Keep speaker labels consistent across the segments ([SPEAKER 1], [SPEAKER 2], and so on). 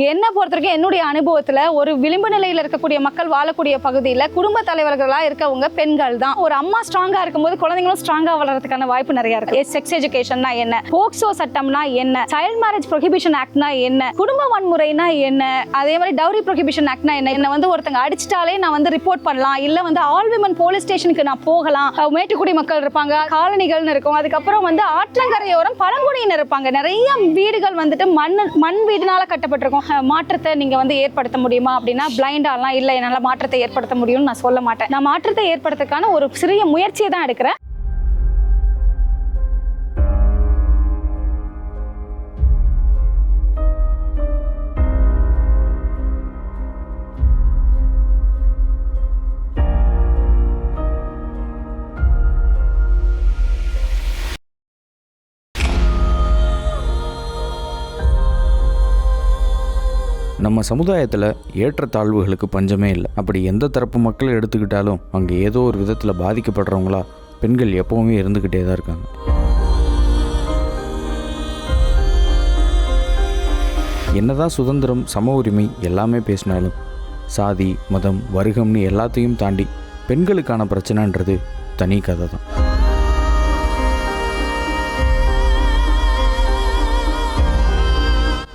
[SPEAKER 1] என்ன பொறுத்த வரைக்கும் என்னுடைய அனுபவத்துல ஒரு விளிம்பு நிலையில இருக்கக்கூடிய மக்கள் வாழக்கூடிய பகுதியில குடும்ப தலைவர்களா இருக்கவங்க பெண்கள் தான். ஒரு அம்மா ஸ்ட்ராங்கா இருக்கும்போது குழந்தைங்களும் ஸ்ட்ராங்கா வளர்றதுக்கான வாய்ப்பு நிறைய இருக்கு. செக்ஸ் எஜுகேஷன்னா என்ன? போக்சோ சட்டம்னா என்ன? சைல்ட் மேரேஜ் ப்ரொஹிபிஷன் ஆக்ட்னா என்ன? குடும்ப வன்முறைனா என்ன? அதே மாதிரி டவுரி ப்ரொஹிபிஷன் ஆக்ட்னா என்ன? என்ன வந்து ஒருத்தங்க அடிச்சிட்டாலே நான் வந்து ரிப்போர்ட் பண்ணலாம். இல்ல வந்து ஆல் விமன் போலீஸ் ஸ்டேஷனுக்கு நான் போகலாம். மேட்டுக்குடி மக்கள் இருப்பாங்க காலனிகள்னு இருக்கும். அதுக்கப்புறம் வந்து ஆற்றங்கரையோரம் பழங்குடியினர் இருப்பாங்க. நிறைய வீடுகள் வந்துட்டு மண் மண் வீடுனால கட்டப்பட்டிருக்கும். மாற்றத்தை நீங்கள் வந்து ஏற்படுத்த முடியுமா அப்படின்னா பிளைண்டாலாம் இல்லை என்னால் மாற்றத்தை ஏற்படுத்த முடியும்னு நான் சொல்ல மாட்டேன். நான் மாற்றத்தை ஏற்படுத்துறதுக்கான ஒரு சிறிய முயற்சியை தான் எடுக்கிறேன்.
[SPEAKER 2] நம்ம சமுதாயத்தில் ஏற்றத்தாழ்வுகளுக்கு பஞ்சமே இல்லை. அப்படி எந்த தரப்பு மக்களை எடுத்துக்கிட்டாலும் அங்கே ஏதோ ஒரு விதத்தில் பாதிக்கப்படுறவங்களா பெண்கள் எப்போவுமே இருந்துக்கிட்டே தான் இருக்காங்க. என்னதான் சுதந்திரம் சம உரிமை எல்லாமே பேசினாலும் சாதி மதம் வருகம்னு எல்லாத்தையும் தாண்டி பெண்களுக்கான பிரச்சனைன்றது தனி கதை தான்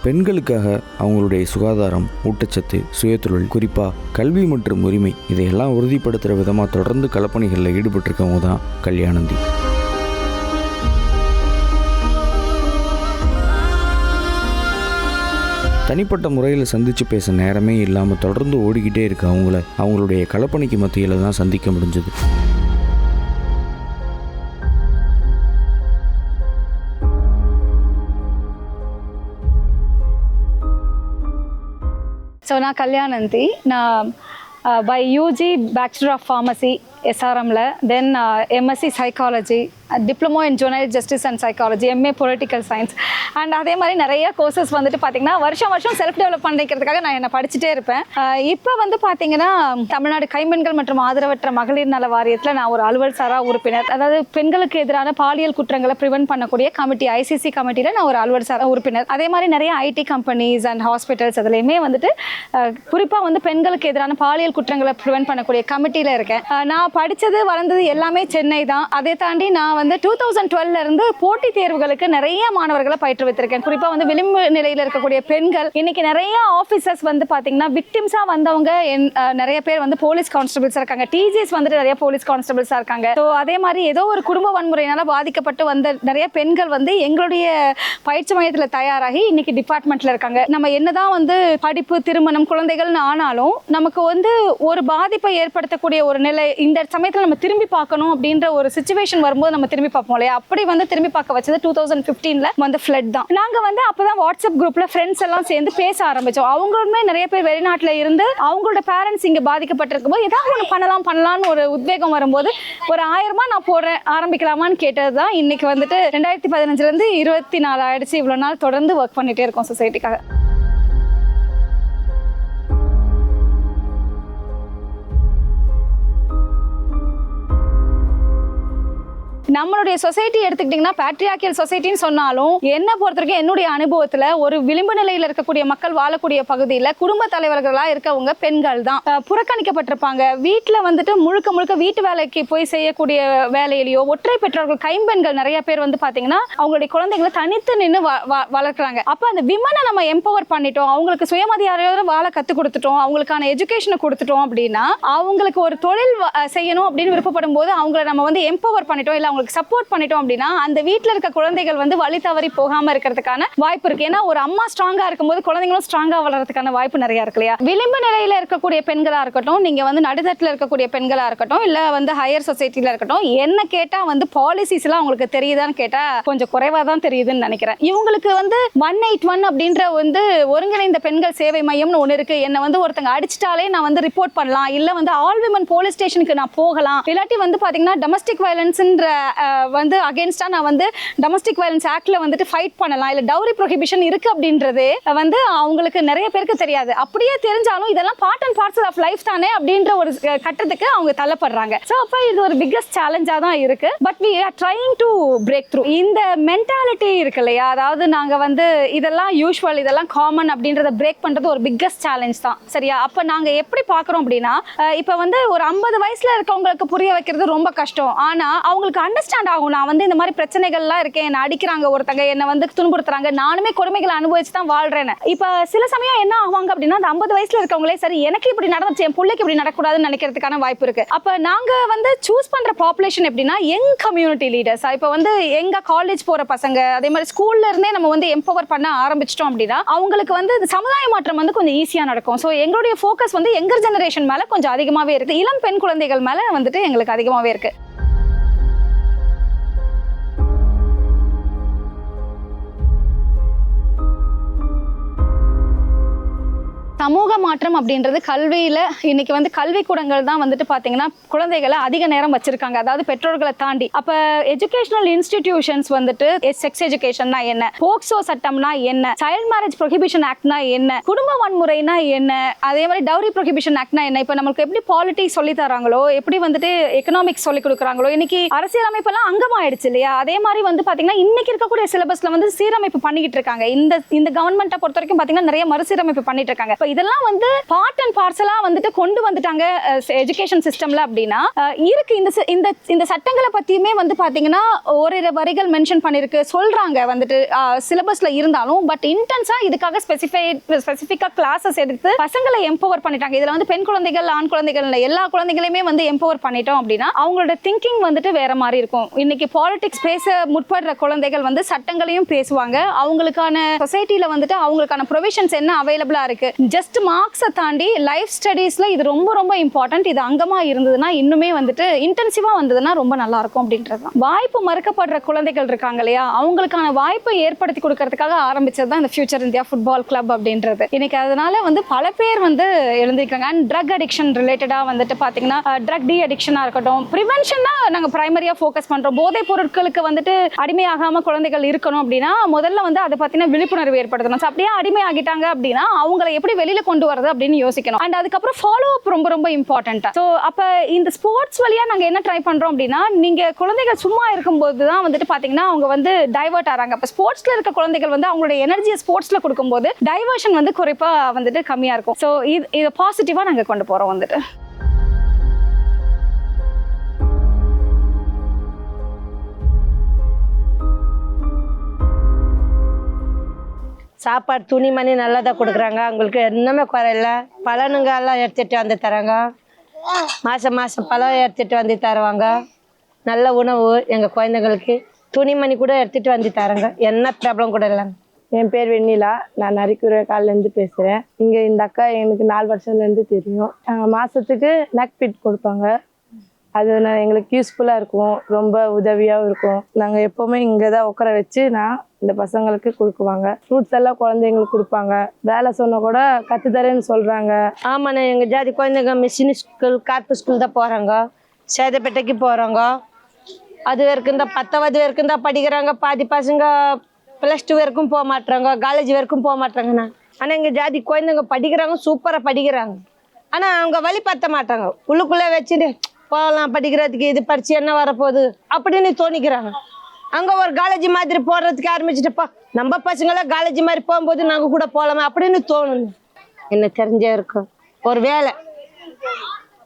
[SPEAKER 2] பெண்களுக்காக அவங்களுடைய சுகாதாரம் ஊட்டச்சத்து சுயதொழில் குறிப்பாக கல்வி மற்றும் உரிமை இதையெல்லாம் உறுதிப்படுத்துகிற விதமாக தொடர்ந்து கலப்பணிகளில் ஈடுபட்டிருக்கவங்க தான் கல்யாணந்தி. தனிப்பட்ட முறையில் சந்தித்து பேச நேரமே இல்லாமல் தொடர்ந்து ஓடிக்கிட்டே இருக்க அவங்கள அவங்களுடைய கலப்பணிக்கு மத்தியில் தான் சந்திக்க முடிஞ்சது.
[SPEAKER 1] ஸோ நான் கல்யாணந்தி நான் by UG bachelor of pharmacy எஸ்ஆர்எம்ல then MSc psychology diploma in juvenile justice and psychology MA political science and அதே மாதிரி நிறைய கோர்சஸ் வந்துட்டு பார்த்தீங்கன்னா வருஷம் வருஷம் செல்ஃப் டெவலப் பண்ணிக்கிறதுக்காக நான் என்ன படிச்சுட்டே இருப்பேன். Uh, இப்போ வந்து பார்த்தீங்கன்னா தமிழ்நாடு கைம்பெண்கள் மற்றும் ஆதரவற்ற மகளிர் நல வாரியத்தில் நான் ஒரு அலுவல் சாரா உறுப்பினர். அதாவது பெண்களுக்கு எதிரான பாலியல் குற்றங்களை ப்ரிவென்ட் பண்ணக்கூடிய கமிட்டி ஐசிசி கமிட்டியில் நான் ஒரு அலுவல் சாரா உறுப்பினர். அதே மாதிரி நிறைய ஐடி கம்பெனிஸ் அண்ட் ஹாஸ்பிட்டல்ஸ் அதுலேயுமே வந்துட்டு uh, குறிப்பாக வந்து பெண்களுக்கு எதிரான பாலியல் குற்றங்களை ப்ரிவென்ட் பண்ணக்கூடிய கமிட்டியில் இருக்கேன். Uh, நான் நான் படித்தது வளர்ந்தது எல்லாமே சென்னை தான். அதை தாண்டி நான் வந்து டூ தௌசண்ட் டுவெல்லருந்து போட்டித் தேர்வுகளுக்கு நிறைய மாணவர்களை பயிற்றுவித்திருக்கேன். குறிப்பாக வந்து விளிம்பு நிலையில் இருக்கக்கூடிய பெண்கள். இன்னைக்கு நிறைய ஆஃபீஸர்ஸ் வந்து பார்த்தீங்கன்னா விக்டிம்ஸாக வந்தவங்க என்- நிறைய பேர் வந்து போலீஸ் கான்ஸ்டபிள்ஸ் இருக்காங்க. டிஜிஎஸ் வந்துட்டு நிறைய போலீஸ் கான்ஸ்டபிள்ஸாக இருக்காங்க. ஸோ அதே மாதிரி ஏதோ ஒரு குடும்ப வன்முறையினால் பாதிக்கப்பட்டு வந்த நிறைய பெண்கள் வந்து எங்களுடைய பயிற்சி மையத்தில் தயாராகி இன்னைக்கு டிபார்ட்மெண்ட்டில் இருக்காங்க. நம்ம என்னதான் வந்து படிப்பு திருமணம் குழந்தைகள்னு ஆனாலும் நமக்கு வந்து ஒரு பாதிப்பை ஏற்படுத்தக்கூடிய ஒரு நிலை இந்த சமயத்தில் நம்ம திரும்பி பார்க்கணும் அப்படின்ற ஒரு சுச்சுவேஷன் வரும்போது நம்ம திரும்பி பார்ப்போம் இல்லையா? அப்படி வந்து திரும்பி பார்க்க வச்சது டூ தௌசண்ட் ஃபிஃப்டீனில் வந்து ஃப்ளட் தான். நாங்கள் வந்து அப்பதான் வாட்ஸ்அப் குரூப்பில் ஃப்ரெண்ட்ஸ் எல்லாம் சேர்ந்து பேச ஆரம்பித்தோம் அவங்களுமே நிறைய பேர் வெளிநாட்டில் இருந்து அவங்களோட பேரண்ட்ஸ் இங்கே பாதிக்கப்பட்டிருக்கும் போது ஏதாவது ஒன்று பண்ணலாம் பண்ணலாம்னு ஒரு உத்வேகம் வரும்போது ஒரு ஆயிரமா நான் போடுறேன் ஆரம்பிக்கலாமான்னு கேட்டது தான் இன்னைக்கு வந்துட்டு ரெண்டாயிரத்தி பதினஞ்சுலேருந்து இருபத்தி நாலு ஆயிடுச்சு. இவ்வளோ நாள் தொடர்ந்து ஒர்க் பண்ணிகிட்டே இருக்கோம் சொசைட்டிக்காக நம்மளுடைய சொசைட்டி எடுத்துக்கிட்டிங்கன்னா பேட்ரியாக்கியல் சொசைட்டின்னு சொன்னாலும் என்ன பொறுத்த வரைக்கும் என்னுடைய அனுபவத்தில் ஒரு விளிம்பு நிலையில் இருக்கக்கூடிய மக்கள் வாழக்கூடிய பகுதியில் குடும்ப தலைவர்களாக இருக்கவங்க பெண்கள் தான். புறக்கணிக்கப்பட்டிருப்பாங்க. வீட்டில் வந்துட்டு முழுக்க முழுக்க வீட்டு வேலைக்கு போய் செய்யக்கூடிய வேலையிலையோ ஒற்றை பெற்றோர்கள் கைம்பெண்கள் நிறைய பேர் வந்து பார்த்தீங்கன்னா அவங்களுடைய குழந்தைங்களை தனித்து நின்று வளர்க்குறாங்க. அப்போ அந்த விமனை நம்ம எம்பவர் பண்ணிட்டோம். அவங்களுக்கு சுயமரியாதையோட வாழ கற்றுக் கொடுத்துட்டோம். அவங்களுக்கான எஜுகேஷனை கொடுத்துட்டோம் அப்படின்னா அவங்களுக்கு ஒரு தொழில் செய்யணும் அப்படின்னு விருப்பப்படும் போது அவங்கள நம்ம வந்து எம்பவர் பண்ணிட்டோம். இல்லை அவங்களுக்கு சப்போர்ட் பண்ணிட்டோம் அப்படின்னா அந்த வீட்டில் இருக்க குழந்தைகள் வந்து வழி தவறி போகாமல் இருக்கிறதுக்கான வாய்ப்பு இருக்கு. ஏன்னா ஒரு அம்மா ஸ்ட்ராங்காக இருக்கும்போது குழந்தைங்களும் ஸ்ட்ராங்காக வளர்றதுக்கான வாய்ப்பு நிறையா இருக்கு இல்லையா? விளிம்பு நிலையில் இருக்கக்கூடிய பெண்களாக இருக்கட்டும் நீங்கள் வந்து நடுத்தட்டில் இருக்கக்கூடிய பெண்களாக இருக்கட்டும் இல்லை வந்து ஹையர் சொசைட்டியில் இருக்கட்டும் என்ன கேட்டால் வந்து பாலிசிஸ்லாம் அவங்களுக்கு உங்களுக்கு தெரியுதான்னு கேட்டால் கொஞ்சம் குறைவாக தான் தெரியுதுன்னு நினைக்கிறேன். இவங்களுக்கு வந்து ஒன் எயிட் ஒன் அப்படின்ற வந்து ஒருங்கிணைந்த பெண்கள் சேவை மையம்னு ஒன்று இருக்குது என்னை வந்து ஒருத்தங்க அடிச்சிட்டாலே நான் வந்து ரிப்போர்ட் பண்ணலாம். இல்லை வந்து ஆல் விமன் போலீஸ் ஸ்டேஷனுக்கு நான் போகலாம். இல்லாட்டி வந்து பார்த்தீங்கன்னா டொமஸ்டிக் வயலன்ஸ்ன்ற வந்து அகேன்ஸ்டாக நான் வந்து டொமஸ்டிக் வயலன்ஸ் ஆக்டில் வந்துட்டு ஃபைட் பண்ணலாம். இல்லை டவுரி ப்ரொஹிபிஷன் இருக்குது அப்படின்றதே வந்து அவங்களுக்கு நிறைய பேருக்கு தெரியாது. அப்படியே தெரிஞ்சாலும் இதெல்லாம் part and parcel of life தானே அப்படின்ற ஒரு கட்டத்துக்கு அவங்க தள்ளப்படுறாங்க. ஸோ அப்போ இது ஒரு பிக்கஸ்ட் சேலஞ்சாக தான் இருக்குது but we are trying to break through இந்த மென்டாலிட்டி இருக்கு இல்லையா? அதாவது நாங்கள் வந்து இதெல்லாம் யூஸ்வல் இதெல்லாம் காமன் அப்படின்றத பிரேக் பண்ணுறது ஒரு பிக்கஸ்ட் சேலஞ்ச் தான். சரியா? அப்போ நாங்கள் எப்படி பார்க்குறோம் அப்படின்னா இப்போ வந்து ஒரு ஐம்பது வயசில் இருக்கவங்களுக்கு புரிய வைக்கிறது ரொம்ப கஷ்டம். ஆனால் அவங்களுக்கு அண்டர்ஸ்டாண்ட் ஆகும். நான் வந்து இந்த மாதிரி பிரச்சனைகள்லாம் இருக்கேன். என்னை அடிக்கிறாங்க ஒருத்தங்க என்னை வந்து துன்புறுத்துறாங்க. நானுமே கொடுமைகளை அனுபவிச்சு தான் வாழ்றேன்னு. இப்போ சில சமயம் என்ன ஆவாங்க அப்படின்னா அந்த ஐம்பது வயசுல இருக்கவங்களே சரி எனக்கு இப்படி நடந்துச்சு என் பிள்ளைக்கு இப்படி நடக்கூடாதுன்னு நினைக்கிறதுக்கான வாய்ப்பு இருக்கு. அப்போ நாங்கள் வந்து சூஸ் பண்ற பாப்புலேஷன் எப்படின்னா யங் கம்யூனிட்டி லீடர்ஸ் இப்போ வந்து எங்க காலேஜ் போற பசங்க அதே மாதிரி ஸ்கூல்ல இருந்தே நம்ம வந்து எம்பவர் பண்ண ஆரம்பிச்சிட்டோம் அப்படின்னா அவங்களுக்கு வந்து இந்த சமுதாய மாற்றம் வந்து கொஞ்சம் ஈஸியா நடக்கும். ஸோ எங்களுடைய ஃபோக்கஸ் வந்து எங்கர் ஜெனரேஷன் மேல கொஞ்சம் அதிகமாவே இருக்கு. இளம் பெண் குழந்தைகள் மேல வந்துட்டு எங்களுக்கு அதிகமாவே இருக்கு. சமூக மாற்றம் அப்படின்றது கல்வியில் இன்னைக்கு வந்து கல்விக்கூடங்கள் தான் வந்துட்டு பார்த்தீங்கன்னா குழந்தைகளை அதிக நேரம் வச்சிருக்காங்க. அதாவது பெற்றோர்களை தாண்டி. அப்போ எஜுகேஷனல் இன்ஸ்டிடியூஷன்ஸ் வந்துட்டு செக்ஸ் எஜுகேஷன்னா என்ன? போக்சோ சட்டம்னா என்ன? சைல்ட் மேரேஜ் ப்ரொஹிபிஷன் ஆக்ட்னா என்ன? குடும்ப வன்முறைனா என்ன? அதே மாதிரி டவுரி ப்ரொஹிபிஷன் ஆக்ட்னா என்ன? இப்போ நம்மளுக்கு எப்படி பாலிட்டிக்ஸ் சொல்லி தராங்களோ எப்படி வந்துட்டு எக்கனாமிக்ஸ் சொல்லி கொடுக்குறாங்களோ இன்னைக்கு அரசியலமைப்பெல்லாம் அங்கமாயிடுச்சு இல்லையா? அதே மாதிரி வந்து பார்த்தீங்கன்னா இன்னைக்கு இருக்கக்கூடிய சிலபஸ்ல வந்து சீரமைப்பு பண்ணிக்கிட்டு இருக்காங்க. இந்த இந்த கவர்மெண்ட்டை பொறுத்த வரைக்கும் பார்த்தீங்கன்னா நிறைய மறுசீரமைப்பு பண்ணிட்டு இருக்காங்க. இப்போ இதெல்லாம் வந்து பார்ட் அண்ட் பார்சலாக வந்துட்டு கொண்டு வந்துட்டாங்க எஜுகேஷன் சிஸ்டமில் அப்படின்னா இருக்கு. இந்த இந்த இந்த சட்டங்களை பற்றியுமே வந்து பார்த்தீங்கன்னா ஓரிரு வரிகள் மென்ஷன் பண்ணியிருக்கு சொல்கிறாங்க வந்துட்டு சிலபஸில் இருந்தாலும் பட் இன்டென்ஸாக இதுக்காக ஸ்பெசிஃபை ஸ்பெசிஃபிக்காக கிளாஸஸ் எடுத்து பசங்களை எம்பவர் பண்ணிட்டாங்க. இதில் வந்து பெண் குழந்தைகள் ஆண் குழந்தைகள் எல்லா குழந்தைகளையுமே வந்து எம்பவர் பண்ணிட்டோம் அப்படின்னா அவங்களோட திங்கிங் வந்துட்டு வேற மாதிரி இருக்கும். இன்னைக்கு பாலிடிக்ஸ் பேச முற்படுற குழந்தைகள் வந்து சட்டங்களையும் பேசுவாங்க. அவங்களுக்கான சொசைட்டியில் வந்துட்டு அவங்களுக்கான ப்ரொவிஷன்ஸ் என்ன அவைலபிளாக இருக்குது ஜஸ்ட் மார்க்ஸை தாண்டி லைஃப் ஸ்டடீஸில் இது ரொம்ப ரொம்ப இம்பார்ட்டன்ட் இது அங்கமாக இருந்ததுன்னா இன்னுமே வந்துட்டு இன்டென்சிவாக வந்ததுன்னா ரொம்ப நல்லாயிருக்கும் அப்படின்றது தான். வாய்ப்பு மறுக்கப்படுற குழந்தைகள் இருக்காங்க இல்லையா? அவங்களுக்கான வாய்ப்பை ஏற்படுத்தி கொடுக்கறதுக்காக ஆரம்பிச்சது தான் இந்த ஃபியூச்சர் இந்தியா ஃபுட்பால் கிளப் அப்படின்றது. இன்னைக்கு அதனால வந்து பல பேர் வந்து எழுந்திருக்காங்க. அண்ட் ட்ரக் அடிக்ஷன் ரிலேட்டடாக வந்துட்டு பார்த்தீங்கன்னா ட்ரக் டி அடிக்ஷனாக இருக்கட்டும் ப்ரிவென்ஷன் தான் நாங்கள் ப்ரைமரியாக ஃபோக்கஸ் பண்ணுறோம் போதைப் பொருட்களுக்கு வந்துட்டு அடிமையாகாமல் குழந்தைகள் இருக்கணும் அப்படின்னா முதல்ல வந்து அதை பார்த்தீங்கன்னா விழிப்புணர்வு ஏற்படுத்தணும். So அப்படியே அடிமை ஆகிட்டாங்க அப்படின்னா அவங்களை எப்படி வெளியில கொண்டு வரது அப்படின்னு யோசிக்கணும். அண்ட் அதுக்கப்புறம் ஃபாலோ அப் ரொம்ப ரொம்ப இம்பார்ட்டன்ட் ஸோ அப்போ இந்த ஸ்போர்ட்ஸ் வழியா நாங்க என்ன ட்ரை பண்றோம் அப்படின்னா நீங்க குழந்தைகள் சும்மா இருக்கும்போது தான் வந்துட்டு பாத்தீங்கன்னா அவங்க வந்து டைவர்ட் ஆறாங்க. அப்போ ஸ்போர்ட்ஸ்ல இருக்க குழந்தைகள் வந்து அவங்களுடைய எனர்ஜியை ஸ்போர்ட்ஸ்ல கொடுக்கும்போது டைவர்ஷன் வந்து குறிப்பாக வந்துட்டு கம்மியா இருக்கும். ஸோ இது இதை பாசிட்டிவா நாங்க கொண்டு போறோம் வந்துட்டு.
[SPEAKER 3] சாப்பாடு துணிமணி நல்லா தான் கொடுக்குறாங்க. அவங்களுக்கு இன்னுமே குறையில பழனுங்க எல்லாம் எடுத்துட்டு வந்து தராங்க. மாதம் மாதம் பழம் எடுத்துட்டு வந்து தருவாங்க. நல்ல உணவு எங்கள் குழந்தைங்களுக்கு. துணிமணி கூட எடுத்துட்டு வந்து தராங்க. என்ன ப்ராப்ளம் கூட இல்லைங்க.
[SPEAKER 4] என் பேர் வெண்ணிலா. நான் நரிக்குற கால்லேருந்து பேசுகிறேன் இங்கே இந்த அக்கா எனக்கு நாலு வருஷத்துலேருந்து தெரியும். அஹ் மாசத்துக்கு நக் பிட் கொடுப்பாங்க. அது நான் எங்களுக்கு யூஸ்ஃபுல்லாக இருக்கும் ரொம்ப உதவியாகவும் இருக்கும். நாங்கள் எப்போவுமே இங்கே தான் உட்கார வச்சு நான் இந்த பசங்களுக்கு கொடுக்குவாங்க. ஃப்ரூட்ஸ் எல்லாம் குழந்தைங்களுக்கு கொடுப்பாங்க. வேலை சொன்னால் கூட கற்றுத்தரேன்னு சொல்கிறாங்க
[SPEAKER 3] ஆமாண்ணே எங்கள் ஜாதி குழந்தைங்க மிஷின் ஸ்கூல் கார்ப்பு ஸ்கூல் தான் போகிறாங்க சேதப்பேட்டைக்கு போகிறாங்க அது வரைக்கும் தான் பத்தாவது வரைக்கும் தான் படிக்கிறாங்க. பாதி பசங்க ப்ளஸ் டூ வரைக்கும் போக மாட்றாங்க. காலேஜ் வரைக்கும் போக மாட்டுறாங்கண்ணா ஆனால் எங்கள் ஜாதி குழந்தைங்க படிக்கிறாங்க சூப்பராக படிக்கிறாங்க. ஆனால் அவங்க வழி பத்த மாட்டாங்க. உள்ளுக்குள்ளே வச்சுட்டு போகலாம் படிக்கிறதுக்கு இது படிச்சு என்ன வரப்போகுது அப்படின்னு தோணிக்கிறாங்க. அங்கே ஒரு காலேஜ் மாதிரி போடுறதுக்கு ஆரம்பிச்சிட்டப்பா நம்ம பசங்களாம் காலேஜ் மாதிரி போகும்போது நாங்கள் கூட போகலாமா அப்படின்னு தோணும் என்ன தெரிஞ்சே இருக்கும். ஒரு வேலை.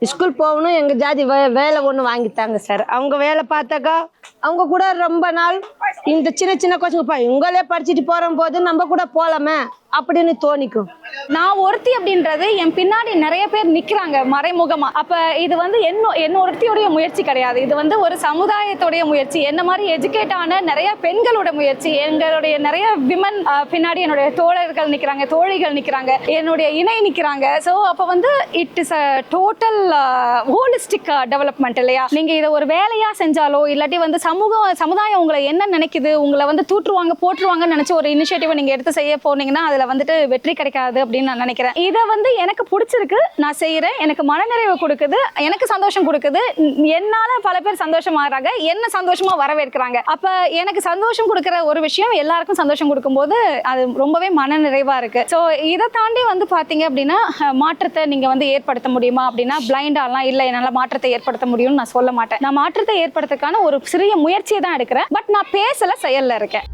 [SPEAKER 3] ஸ்கூல் போகணும் எங்கள் ஜாதி வே வேலை ஒன்று வாங்கித்தாங்க சார் அவங்க வேலை பார்த்தாக்கா அவங்க கூட ரொம்ப நாள் இந்த சின்ன சின்ன கொச்சுங்கப்பா இவங்களே படிச்சுட்டு போகிற போது நம்ம கூட போகலாமே அப்படின்னு தோணிக்கும்.
[SPEAKER 1] நான் ஒருத்தி அப்படின்றது என் பின்னாடி நிறைய பேர் நிற்கிறாங்க மறைமுகமாக அப்போ இது வந்து என்ன என்ன ஒருத்தியுடைய முயற்சி கிடையாது. இது வந்து ஒரு சமுதாயத்துடைய முயற்சி. என்ன மாதிரி எஜுகேட் ஆன நிறைய பெண்களோட முயற்சி. எங்களுடைய நிறைய விமன் பின்னாடி என்னுடைய தோழர்கள் நிற்கிறாங்க தோழிகள் நிற்கிறாங்க என்னுடைய இணை நிற்கிறாங்க ஸோ அப்போ வந்து it is a total holistic development இல்லையா? நீங்கள் இதை ஒரு வேலையாக செஞ்சாலோ இல்லாட்டி வந்து வந்து சமூகம் சமுதாயம் உங்களை என்ன நினைக்குது. உங்களை வந்து தூற்றுவாங்க போட்டுருவாங்கன்னு நினச்சி ஒரு இனிஷியேட்டிவை நீங்கள் எடுத்து செய்ய போனீங்கன்னா அதில் வந்துட்டு வெற்றி கிடைக்காது அப்படின்னு நான் நினைக்கிறேன். இதை வந்து எனக்கு பிடிச்சிருக்கு. நான் செய்கிறேன் எனக்கு மனநிறைவு கொடுக்குது. எனக்கு சந்தோஷம் கொடுக்குது. என்னால் பல பேர் சந்தோஷமாகறாங்க என்ன சந்தோஷமாக வரவேற்கிறாங்க. அப்போ எனக்கு சந்தோஷம் கொடுக்குற ஒரு விஷயம் எல்லாருக்கும் சந்தோஷம் கொடுக்கும்போது அது ரொம்பவே மனநிறைவாக இருக்குது ஸோ இதை தாண்டி வந்து பார்த்தீங்க அப்படின்னா மாற்றத்தை நீங்கள் வந்து ஏற்படுத்த முடியுமா அப்படின்னா பிளைண்டாலாம் இல்லை என்னால் மாற்றத்தை ஏற்படுத்த முடியும்னு நான் சொல்ல மாட்டேன். நான் மாற்றத்தை ஏற்படுத்துறதுக்கான ஒரு சிறிய முயற்சியை தான் எடுக்கிறேன். பட் நான் பேசல செயலில் இருக்கேன்.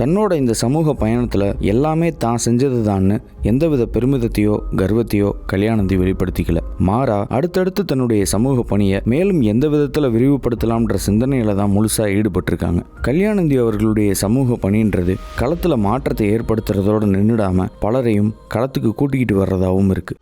[SPEAKER 2] தன்னோட இந்த சமூக பயணத்தில் எல்லாமே தான் செஞ்சது தான்னு எந்தவித பெருமிதத்தையோ கர்வத்தையோ கல்யாணந்தி வெளிப்படுத்திக்கல. மாறா அடுத்தடுத்து தன்னுடைய சமூக பணியை மேலும் எந்த விதத்தில் விரிவுபடுத்தலாம்ன்ற சிந்தனையில தான் முழுசாக ஈடுபட்டிருக்காங்க. கல்யாணந்தி அவர்களுடைய சமூக பணின்றது களத்தில் மாற்றத்தை ஏற்படுத்துறதோடு நின்றுடாமல் பலரையும் களத்துக்கு கூட்டிக்கிட்டு வர்றதாகவும் இருக்குது